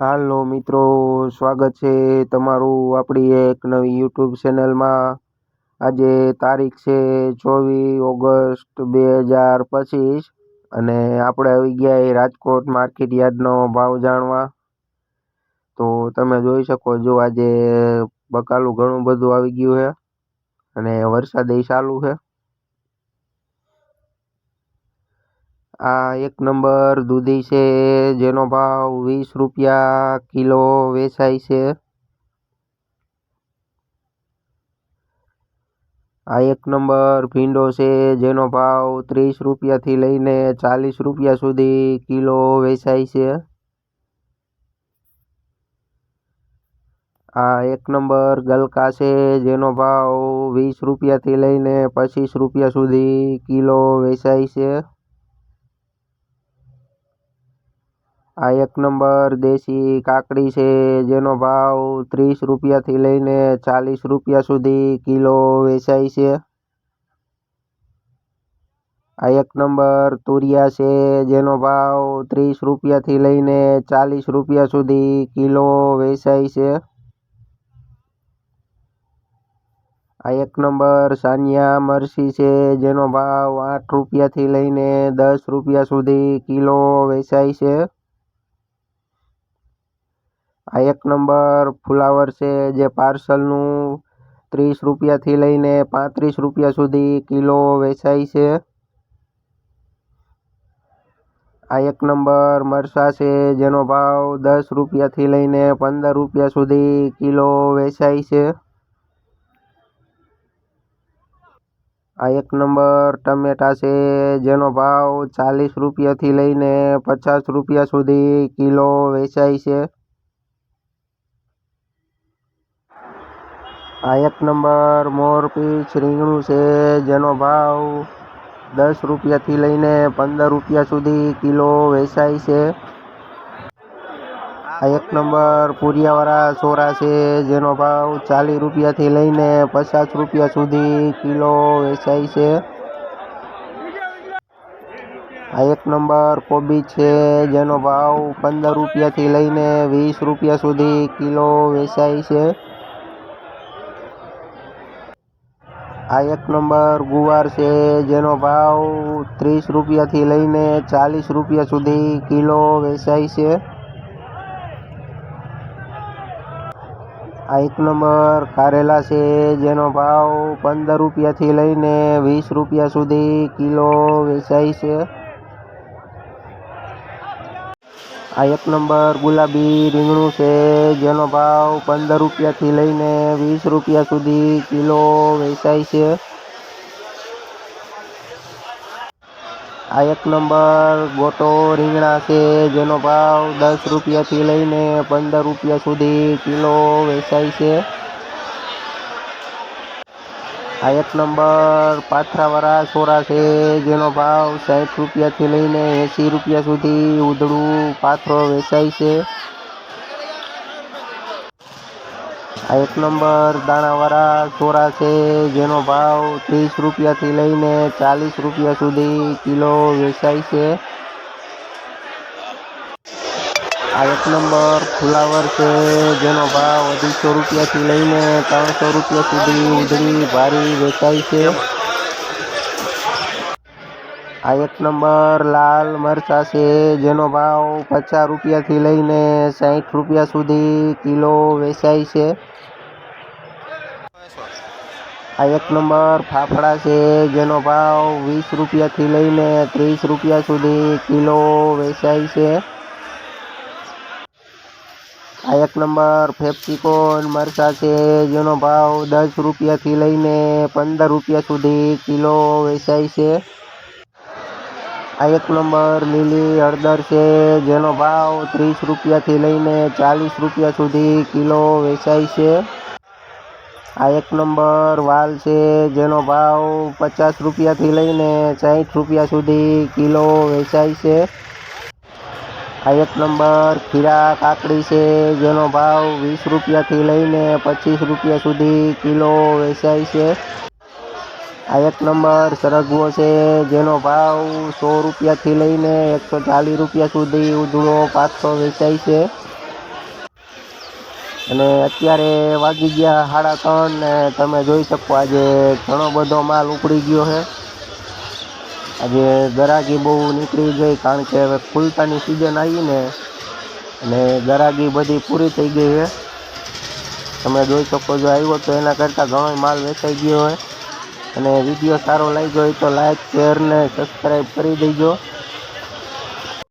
હાલો મિત્રો, સ્વાગત છે તમારું આપણી એક નવી યુટ્યુબ ચેનલમાં. આજે તારીખ છે ચોવીસ ઓગસ્ટ બે હજાર પચીસ અને આપણે આવી ગયા રાજકોટ માર્કેટ યાર્ડનો ભાવ જાણવા. તો તમે જોઈ શકો છો આજે બકાલું ઘણું બધું આવી ગયું છે અને વરસાદ એ ચાલુ છે. આ એક નંબર દૂધી છે, જેનો ભાવ વીસ રૂપિયા કિલો વેચાય છે. આ એક નંબર ભીંડો છે, જેનો ભાવ ત્રીસ રૂપિયાથી લઈને ચાલીસ રૂપિયા સુધી કિલો વેચાય છે. આ એક નંબર ગલકા છે, જેનો ભાવ વીસ રૂપિયાથી લઈને પચીસ રૂપિયા સુધી કિલો વેચાય છે. આ એક નંબર દેશી કાકડી છે, જેનો ભાવ ત્રીસ રૂપિયાથી લઈને ચાલીસ રૂપિયા સુધી કિલો વેચાય છે. આ એક નંબર તુરિયા છે, જેનો ભાવ ત્રીસ રૂપિયાથી લઈને ચાલીસ રૂપિયા સુધી કિલો વેચાય છે. આ એક નંબર સાનિયા મરસી છે, જેનો ભાવ આઠ રૂપિયાથી લઈને દસ રૂપિયા સુધી કિલો વેચાય છે. આ એક નંબર ફુલાવર છે જે પાર્સલનું ત્રીસ રૂપિયાથી લઈને પાંત્રીસ રૂપિયા સુધી કિલો વેચાય છે. આ એક નંબર મરસા છે જેનો ભાવ દસ રૂપિયાથી લઈને પંદર રૂપિયા સુધી કિલો વેચાય છે. આ એક નંબર ટમેટા છે જેનો ભાવ ચાલીસ રૂપિયાથી લઈને પચાસ રૂપિયા સુધી કિલો વેચાય છે. આ એક નંબર મોરપીંછ રીંગણું છે, જેનો ભાવ દસ રૂપિયાથી લઈને પંદર રૂપિયા સુધી કિલો વેચાય છે. આ એક નંબર પૂરિયાવાળા સોરા છે, જેનો ભાવ ચાલીસ રૂપિયાથી લઈને પચાસ રૂપિયા સુધી કિલો વેચાય છે. આ એક નંબર કોબી છે, જેનો ભાવ પંદર રૂપિયાથી લઈને વીસ રૂપિયા સુધી કિલો વેચાય છે. આ એક નંબર ગુવાર છે, જેનો ભાવ ત્રીસ રૂપિયાથી લઈને ચાલીસ રૂપિયા સુધી કિલો વેચાય છે. આ એક નંબર કારેલા છે, જેનો ભાવ પંદર રૂપિયાથી લઈને વીસ રૂપિયા સુધી કિલો વેચાય છે. આ એક નંબર ગુલાબી રીંગણું છે, જેનો ભાવ પંદર રૂપિયાથી લઈને વીસ રૂપિયા સુધી કિલો વેચાય છે. આ એક નંબર ગોટો રીંગણા છે, જેનો ભાવ દસ રૂપિયાથી લઈને પંદર રૂપિયા સુધી કિલો વેચાય છે. આ એક નંબર પાથરાવાળા સોરા છે, જેનો ભાવ સાઠ રૂપિયાથી લઈને એંસી રૂપિયા સુધી ઉધડું પાથરો વેચાય છે. આ એક નંબર દાણાવાળા સોરા છે, જેનો ભાવ ત્રીસ રૂપિયાથી લઈને ચાલીસ રૂપિયા સુધી કિલો વેચાય છે. આ એક નંબર ફુલાવર છે, જેનો ભાવ અઢીસો રૂપિયાથી લઈને ત્રણસો રૂપિયા સુધી ઉધડી ભારી વેચાય છે. આ એક નંબર લાલ મરચાં છે, જેનો ભાવ પચાસ રૂપિયાથી લઈને સાહીઠ રૂપિયા સુધી કિલો વેચાય છે. આ એક નંબર ફાફડા છે, જેનો ભાવ વીસ રૂપિયાથી લઈને ત્રીસ રૂપિયા સુધી કિલો વેચાય છે. આ એક નંબર ફેપ્સિકોન મરચાં છે જેનો ભાવ દસ રૂપિયાથી લઈને પંદર રૂપિયા સુધી કિલો વેચાય છે. આ એક નંબર લીલી હળદર છે, જેનો ભાવ ત્રીસ રૂપિયાથી લઈને ચાલીસ રૂપિયા સુધી કિલો વેચાય છે. આ એક નંબર વાલ છે, જેનો ભાવ પચાસ રૂપિયાથી લઈને સાઠ રૂપિયા સુધી કિલો વેચાય છે. આ એક નંબર ખીરા કાકડી છે, જેનો ભાવ વીસ રૂપિયાથી લઈને પચીસ રૂપિયા સુધી કિલો વેચાય છે. આ એક નંબર સરગવો છે, જેનો ભાવ સો રૂપિયાથી લઈને એકસો ચાલીસ રૂપિયા સુધી ઉધડો પાંચસો વેચાય છે. અને અત્યારે વાગી ગયા સાડા ત્રણ ને તમે જોઈ શકો આજે ઘણો બધો માલ ઉપડી ગયો છે. આજે ગરાગી બહુ નીકળી ગઈ કારણ કે હવે ફૂલતાની સિઝન આવી ને અને ગરાગી બધી પૂરી થઈ ગઈ છે. તમે જોઈ શકો જો આવ્યો તો એના કરતાં ઘણો માલ વેચાઈ ગયો હોય અને વીડિયો સારો લાગ્યો હોય તો લાઈક શેર ને સબસ્ક્રાઈબ કરી દેજો.